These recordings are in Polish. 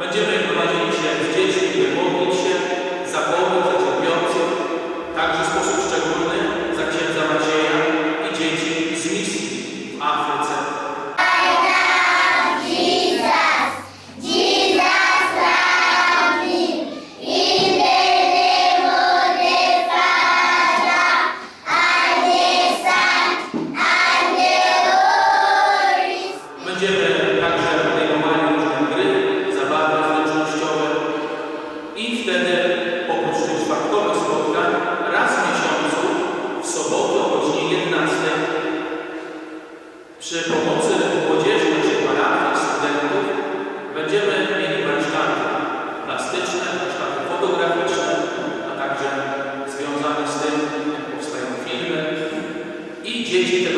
Będziemy дети?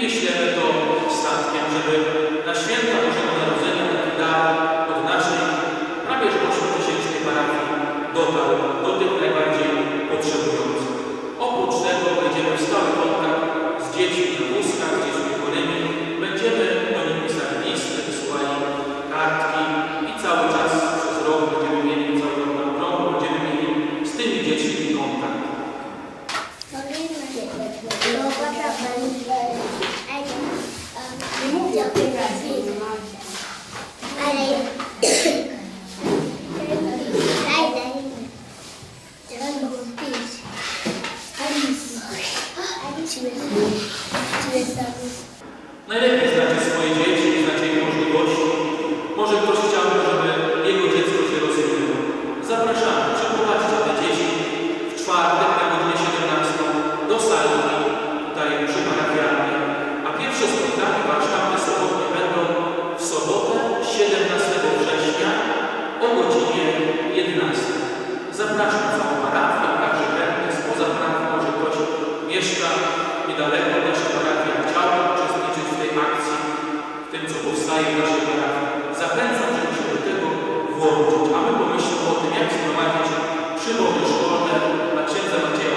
wyślemy to statkiem, żeby na święta Bożego Idźmy. Najlepiej znacie swoje dzieci, znacie ich możliwości. Może ktoś chciałby, żeby jego dziecko się rozwijało. Zapraszamy, przeprowadźcie te dzieci w czwartek na godzinę 17 do sali tajemniczy parafialnej. A pierwsze spotkanie warsztaty sobotnie będą w sobotę 17 września o godzinie 11. Zapraszam całą parafię, także chętnych spoza parafią, może ktoś mieszka niedaleko od naszej parafii, uczestniczyć w tej akcji, w tym, co powstaje w naszej parafii, zachęcam, żeby się do tego włączyć. A my pomyślimy o tym, jak zgromadzić przywoły szkolne na księdza Macieja